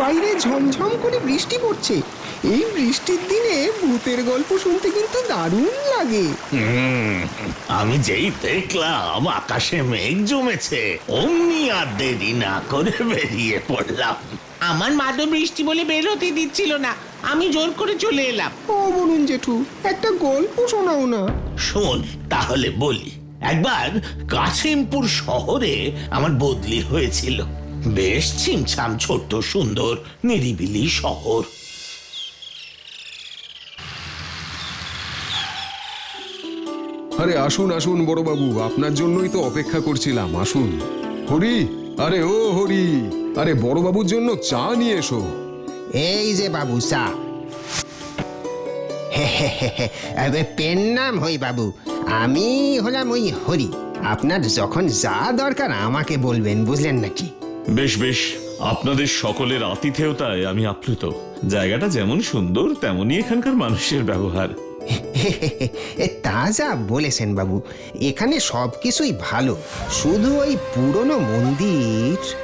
বাইরে ঝমঝম করে বৃষ্টি পড়ছে। এই বৃষ্টির দিনে ভূতের গল্প শুনতে কিন্তু দারুণ লাগে। হুম, আমি যেই দেখলাম আকাশে মেঘ জমেছে অমনি আর দেরি না করে বেরিয়ে পড়লাম। আমার মা বৃষ্টি বলে বেরোতে দিচ্ছিল না। আমি জোর করে চলে এলাম। ও বলুন জেঠু একটা গল্প শোনাও না। শোন তাহলে বলি। একবার কাশিমপুর শহরে আমার বদলি হয়েছিল। বেশ ছিমছাম ছোট্ট সুন্দর নিরিবিলি শহর। আরে আসুন আসুন বড়বাবু আপনার জন্যই তো অপেক্ষা করছিলাম। আসুন। হরি আরে ও হরি আরে বড়বাবুর জন্য চা নিয়ে এসো। এই যে বাবু, চা। পেন নাম হই বাবু। আমি হলাম ওই হরি। আপনার যখন যা দরকার আমাকে বলবেন, বুঝলেন নাকি? বেশ বেশ। আপনাদের সকলের আতিথেয়তায় আমি আপ্লুত। জায়গাটা যেমন সুন্দর, তেমনই এখানকার মানুষের ব্যবহার। তা যা বলেছেন বাবু। এখানে সব কিছুই ভালো। শুধু ওই পুরনো মন্দির।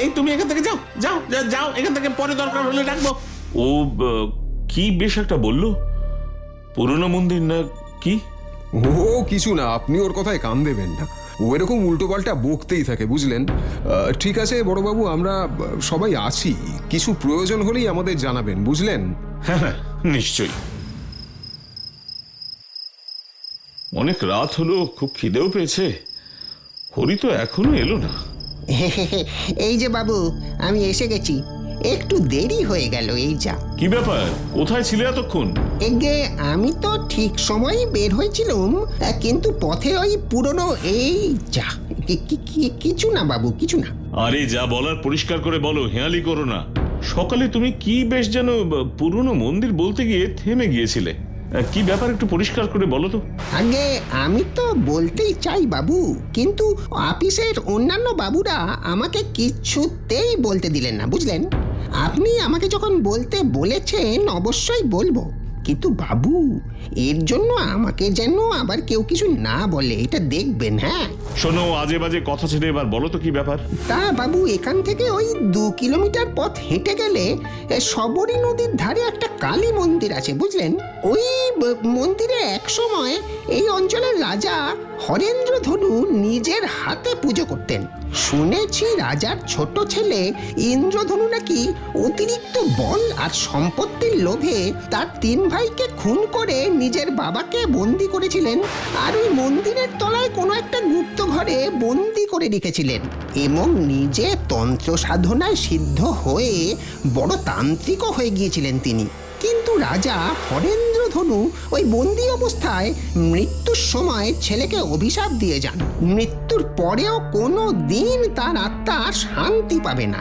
এই তুমি এখান থেকে যাও যাও যা- যাও এখান থেকে পরে দরকার হলে ডাকবো। ও কি বেশ একটা বলল? পুরনো মন্দির না কি? ও কিছু না আপনি ওর কথায় কান দেবেন না। ও এরকম উল্টোপাল্টা বকতেই থাকে বুঝলেন? ঠিক আছে বড়বাবু আমরা সবাই আছি। কিছু প্রয়োজন হলেই আমাদের জানাবেন বুঝলেন? হ্যাঁ হ্যাঁ নিশ্চয়ই। অনেক রাত হলো খুব খিদেও পেয়েছে। হরি তো এখনও এলো না। এই যে বাবু আমি এসে গেছি। একটু দেরি হয়ে গেল এই যা। কি ব্যাপার? কোথায় ছিলে এতক্ষণ? এগে আমি তো ঠিক সময়ই বের হয়েছিলাম কিন্তু পথে ওই পুরনো এই যা। কিছু না বাবু কিছু না। আরে যা বলার পরিষ্কার করে বলো হেয়ালি করো না। সকালে তুমি কি বেশ যেন পুরনো মন্দির বলতে গিয়ে থেমে গিয়েছিলে। কি ব্যাপার একটু পরিষ্কার করে বলো তো। আগে আমি তো বলতেই চাই বাবু, কিন্তু অফিসের অন্যান্য বাবুরা আমাকে কিছুতেই বলতে দিলেন না, বুঝলেন? আপনি আমাকে যখন বলতে বলেছেন, অবশ্যই বলব। কিন্তু বাবু এর জন্য আমাকে যেন আবার কেউ কিছু না বলে এটা দেখবেন হ্যাঁ? শোনো আজে বাজে কথা ছেড়ে এবার বলো তো কি ব্যাপার? তা বাবু এখান থেকে ওই দু কিলোমিটার পথ হেঁটে গেলে এ, সবরী নদীর ধারে একটা কালী মন্দির আছে বুঝলেন? ওই ব- মন্দিরে এক সময় এই অঞ্চলের রাজা হরেন্দ্র ধনু নিজের হাতে পুজো করতেন। শুনেছি রাজার ছোট ছেলে ইন্দ্রধনু নাকি অতিরিক্ত বল আর সম্পত্তির লোভে তার তিন ভাইকে খুন করে নিজের বাবাকে বন্দি করেছিলেন আর ওই মন্দিরের তলায় কোনো একটা গুপ্ত ঘরে বন্দি করে রেখেছিলেন। এবং নিজে তন্ত্র সাধনায় সিদ্ধ হয়ে বড় তান্ত্রিকও হয়ে গিয়েছিলেন তিনি। কিন্তু রাজা হরেন্দ্র ধনু ওই বন্দি অবস্থায় মৃত্যুর সময় ছেলেকে অভিশাপ দিয়ে যান। মৃত্যুর পরেও কোনো দিন তার আত্মা শান্তি পাবে না।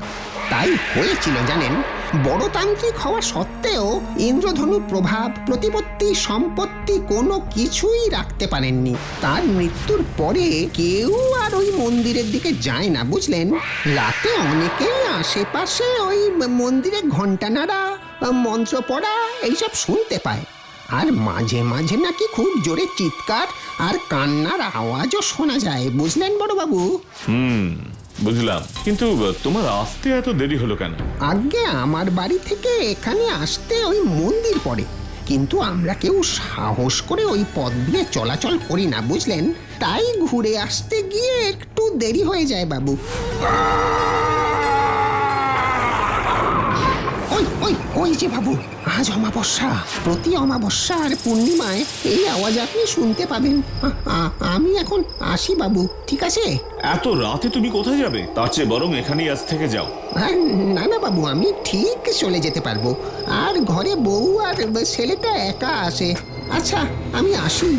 তাই হয়েছিল, জানেন? বড় তান্ত্রিক হওয়া সত্ত্বেও ইন্দ্রধনু প্রভাব, প্রতিপত্তি, সম্পত্তি কোনো কিছুই রাখতে পারেননি। তার মৃত্যুর পরে কেউ আর ওই মন্দিরের দিকে যায় না, বুঝলেন? রাতে অনেকেই আশেপাশে ওই মন্দিরে ঘণ্টা নাড়া মন্ত্র পড়া, এইসব শুনতে পায়। আর মাঝে মাঝে নাকি খুব জোরে চিৎকার আর কান্নার আওয়াজও শোনা যায়, বুঝলেন বড়বাবু? হুম। বুঝলাম। কিন্তু তোমার আসতে এত দেরি হলো কেন? আগে আমার বাড়ি থেকে এখানে আসতে ওই মন্দির পড়ে। কিন্তু আমরা কেউ সাহস করে ওই পথ দিয়ে চলাচল করি না, বুঝলেন? তাই ঘুরে আসতে গিয়ে একটু দেরি হয়ে যায়, বাবু। ওই ওই যে বাবু আজ অমাবস্যা। প্রতি অমাবস্যা আর পূর্ণিমায় এই আওয়াজ আপনি শুনতে পাবেন। আমি এখন আসি বাবু ঠিক আছে? এত রাতে তুমি কোথায় যাবে? তার চেয়ে বরং এখানেই আজ থেকে যাও। না না বাবু আমি ঠিক চলে যেতে পারব। আর ঘরে বউ আর ছেলেটা একা আসে। আচ্ছা আমি আসি।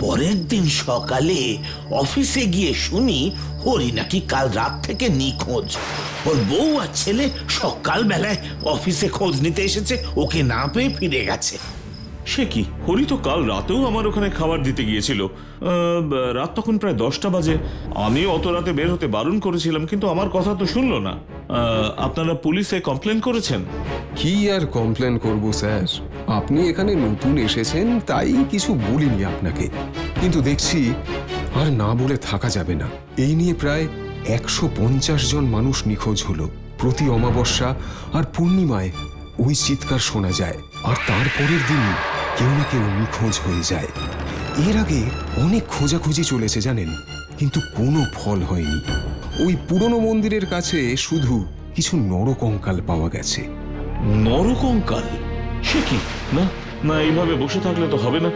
পরের দিন সকালে অফিসে গিয়ে শুনি হরি নাকি কাল রাত থেকে নিখোঁজ। ওর বউ আর ছেলে সকাল বেলায় অফিসে খোঁজ নিতে এসেছে, ওকে না পেয়ে ফিরে গেছে। সে কি? হরি তো কাল রাতেও আমার ওখানে খাবার দিতে গিয়েছিল। রাত তখন প্রায় দশটা বাজে। আমি অত রাতে বের হতে বারণ করেছিলাম, কিন্তু আমার কথা তো শুনলো না। আপনারা পুলিশে কমপ্লেন করেছেন? কি আর কমপ্লেন করব, স্যার? আপনি এখানে নতুন এসেছেন, তাই কিছু বলিনি আপনাকে। কিন্তু দেখছি, আর না বলে থাকা যাবে না। এই নিয়ে প্রায় একশো পঞ্চাশ জন মানুষ নিখোঁজ হলো প্রতি অমাবস্যা আর পূর্ণিমায়। ওই চিৎকার শোনা যায়, আর তারপরের দিনই কেউ না কেউ নিখোঁজ হয়ে যায়। এর আগে অনেক খোঁজাখুঁজি চলেছে, জানেন? কিন্তু কোনো ফল হয়নি। ওই পুরনো মন্দিরের কাছে শুধু কিছু নরকঙ্কাল পাওয়া গেছে। নরকঙ্কাল? সে কি? না না এইভাবে বসে থাকলে তো হবে না।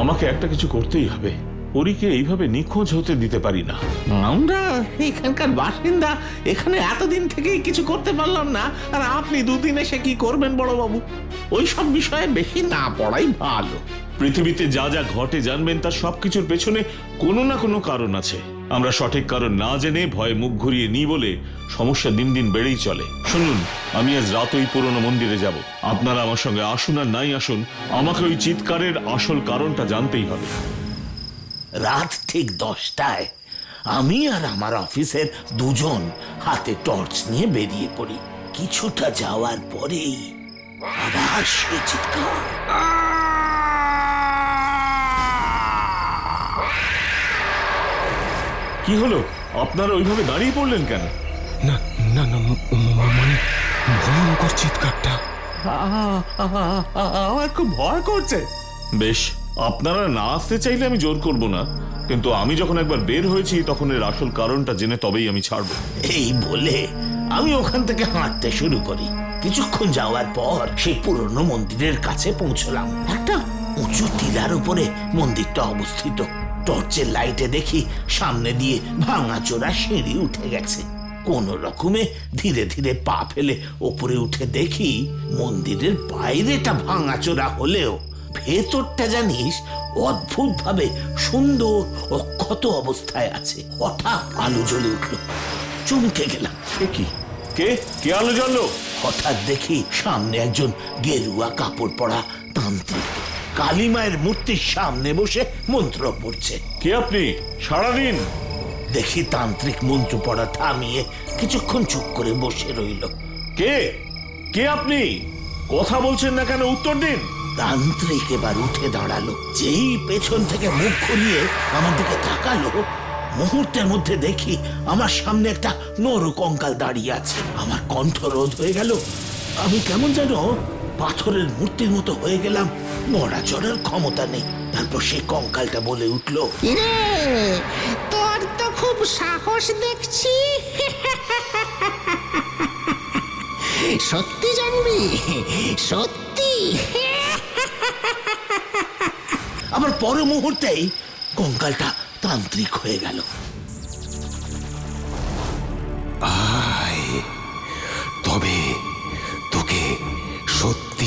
আমাকে একটা কিছু করতেই হবে। পরীকে এইভাবে নিখোঁজ হতে দিতে পারি না। আমরা এখানকার বাসিন্দা এখানে এতদিন থেকেই কিছু করতে পারলাম না। আর আপনি দুদিন এসে কি করবেন বড়বাবু? ওই সব বিষয়ে বেশি না পড়াই ভালো। পৃথিবীতে যা যা ঘটে জানবেন তার সবকিছুর পেছনে কোনো না কোনো কারণ আছে। আমরা সঠিক কারণ না জেনে ভয়ে মুখ ঘুরিয়ে নিই বলে সমস্যা দিন দিন বেড়েই চলে। শুনুন, আমি আজ রাত ওই পুরনো মন্দিরে যাব। আপনারা আমার সঙ্গে আসুন আর নাই আসুন, আমাকে ওই চিৎকারের আসল কারণটা জানতেই হবে। রাত ঠিক দশটায় আমি আর আমার অফিসের দুজন হাতে টর্চ নিয়ে বেরিয়ে পড়ি। কিছুটা যাওয়ার পরেই আবার সে চিৎকার। কি হলো? আপনারা ওইভাবে দাঁড়িয়ে পড়লেন কেন? না না না মানে ভয়ঙ্কর চিৎকারটা। আমার খুব ভয় করছে। বেশ আপনারা না আসতে চাইলে আমি জোর করব না। কিন্তু আমি যখন একবার বের হয়েছি তখন এর আসল কারণটা জেনে তবেই আমি ছাড়বো। এই বলে আমি ওখান থেকে হাঁটতে শুরু করি। কিছুক্ষণ যাওয়ার পর সেই পুরনো মন্দিরের কাছে পৌঁছলাম। একটা উঁচু টিলার উপরে মন্দিরটা অবস্থিত। টর্চের লাইটে দেখি সামনে দিয়ে ভাঙাচোরা সিঁড়ি উঠে গেছে। কোন রকমে ধীরে ধীরে পা ফেলে ওপরে উঠে দেখি মন্দিরের বাইরেটা ভাঙাচোরা হলেও ভেতরটা জানিস অদ্ভুত ভাবে সুন্দর অক্ষত অবস্থায় আছে। হঠাৎ আলো জ্বলে উঠল। চমকে গেলাম। কি? কে? কে আলো জ্বললো? হঠাৎ দেখি সামনে একজন গেরুয়া কাপড় পরা তান্ত্রিক। কালীমায়ের মূর্তির সামনে বসে মন্ত্র পড়ছে। কে আপনি? সারাদিন? দেখি তান্ত্রিক মন্ত্র পড়া থামিয়ে কিছুক্ষণ চুপ করে বসে রইল। কে? কে আপনি? কথা বলছেন না কেন? উত্তর দিন। তান্ত্রিক এবার উঠে দাঁড়াল। যেই পেছন থেকে মুখ ঘুরিয়ে আমার দিকে তাকালো মুহূর্তের মধ্যে দেখি আমার সামনে একটা নর কঙ্কাল দাঁড়িয়ে আছে। আমার কণ্ঠ রোধ হয়ে গেল। আমি কেমন যেন পাথরের মূর্তির মতো হয়ে গেলাম। মরা নড়াচড়ার ক্ষমতা নেই। তারপর সেই কঙ্কালটা বলে উঠল তোর তো খুব সাহস দেখছি। সত্যি জানবি? সত্যি। আবার পর মুহূর্তেই কঙ্কালটা তান্ত্রিক হয়ে গেল।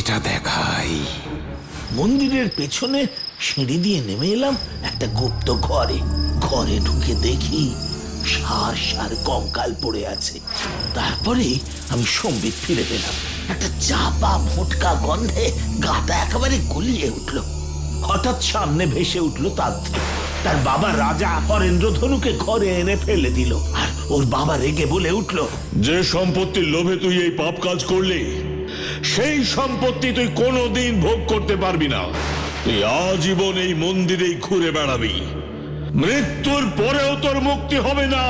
সত্যিটা দেখাই। মন্দিরের পেছনে সিঁড়ি দিয়ে নেমে এলাম একটা গুপ্ত ঘরে। ঘরে ঢুকে দেখি সার সার কঙ্কাল পড়ে আছে। তারপরে আমি সম্বিত ফিরে পেলাম। একটা চাপা মোটকা গন্ধে গাটা একেবারে গুলিয়ে উঠল। হঠাৎ সামনে ভেসে উঠল তান্ত্রিক তার বাবা রাজা হরেন্দ্র ধনুকে ঘরে এনে ফেলে দিল। আর ওর বাবা রেগে বলে উঠল, যে সম্পত্তির লোভে তুই এই পাপ কাজ করলি সেই সম্পত্তি তুই কোনোদিন ভোগ করতে পারবি না। তুই আজীবন এই মন্দিরেই ঘুরে বেড়াবি। মৃত্যুর পরেও তোর মুক্তি হবে না।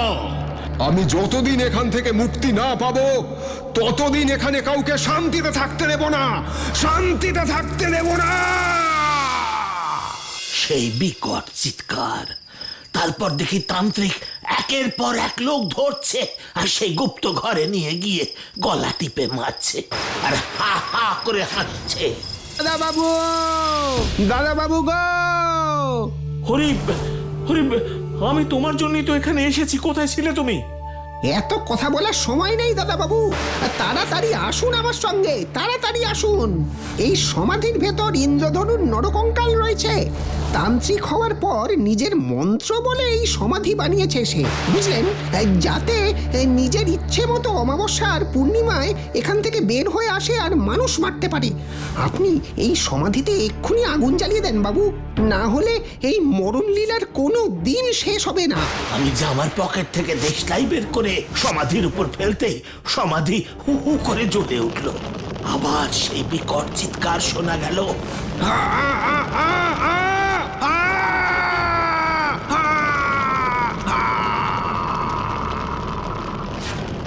আমি যতদিন এখান থেকে মুক্তি না পাবো ততদিন এখানে কাউকে শান্তিতে থাকতে দেব না। শান্তিতে থাকতে দেব না। সেই বিকট চিৎকার। তারপর দেখি তান্ত্রিক একের পর এক লোক ধরছে আর সেই গুপ্ত ঘরে নিয়ে গিয়ে গলা টিপে মারছে আর হা হা করে হাসছে দাদা বাবু দাদা বাবু গো! হরি হরি আমি তোমার জন্যই তো এখানে এসেছি। কোথায় ছিলে তুমি? এত কথা বলার সময় নেই দাদা বাবু তাড়াতাড়ি আসুন আমার সঙ্গে, তাড়াতাড়ি আসুন। এই সমাধির ভেতর ইন্দ্রধনুর নরকঙ্কাল রয়েছে। তান্ত্রিক হওয়ার পর নিজের মন্ত্র বলে এই সমাধি বানিয়েছে সে, বুঝলেন? যাতে নিজের ইচ্ছে মতো অমাবস্যা আর পূর্ণিমায় এখান থেকে বের হয়ে আসে আর মানুষ মারতে পারে। আপনি এই সমাধিতে এক্ষুনি আগুন জ্বালিয়ে দেন, বাবু। না হলে এই মরণ লীলার কোনো দিন শেষ হবে না। আমি জামার পকেট থেকে দেশলাই বের করে ধরে সমাধির উপর ফেলতেই সমাধি হু হু করে জ্বলে উঠল। আবার সেই বিকট চিৎকার শোনা গেল।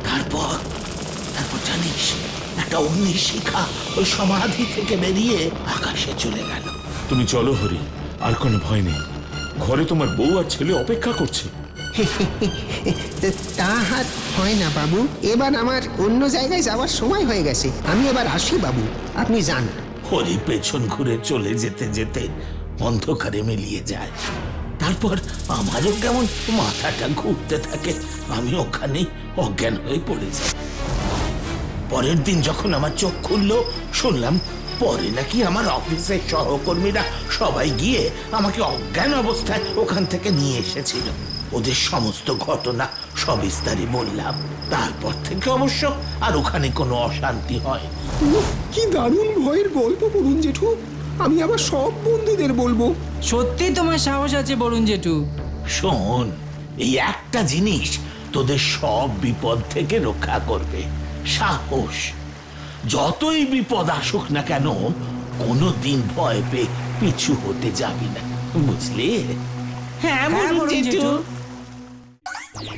তারপর তারপর জানিস, একটা অগ্নিশিখা ওই সমাধি থেকে বেরিয়ে আকাশে চলে গেল। তুমি চলো হরি, আর কোনো ভয় নেই। ঘরে তোমার বউ আর ছেলে অপেক্ষা করছে। তা হাত হয় না, বাবু। এবার আমার অন্য জায়গায় যাওয়ার সময় হয়ে গেছে। আমি এবার আসি, বাবু। আপনি যান। হরি পেছন ঘুরে চলে যেতে যেতে অন্ধকারে মিলিয়ে যায়। তারপর আমারও কেমন মাথাটা ঘুরতে থাকে, আমি ওখানে অজ্ঞান হয়ে পড়ে যাই। পরের দিন যখন আমার চোখ খুললো, শুনলাম পরে নাকি আমার অফিসের সহকর্মীরা সবাই গিয়ে আমাকে অজ্ঞান অবস্থায় ওখান থেকে নিয়ে এসেছিল। ওদের সমস্ত ঘটনা সবিস্তারে বললাম। তারপর থেকে অবশ্য আর ওখানে কোনো অশান্তি হয় কি দারুণ ভয়ের গল্প বলুন জেঠু। আমি আবার সব বন্ধুদের বলব। সত্যি তোমার সাহস আছে বরুণ জেঠু? শোন এই একটা জিনিস তোদের সব বিপদ থেকে রক্ষা করবে। সাহস। যতই বিপদ আসুক না কেন কোনো দিন ভয় পেয়ে পিছু হতে যাবি না। বুঝলি? হ্যাঁ হ্যাঁ, বলুন বরুণ জেঠু। জেঠু।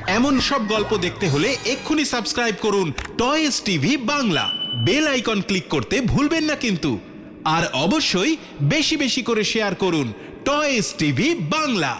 এমন সব গল্প দেখতে হলে এক্ষুনি সাবস্ক্রাইব করুন toys TV Bangla. Bell icon click করতে ভুলবেন না কিন্তু। আর অবশ্যই বেশি বেশি করে শেয়ার করুন টয়েস টিভি বাংলা।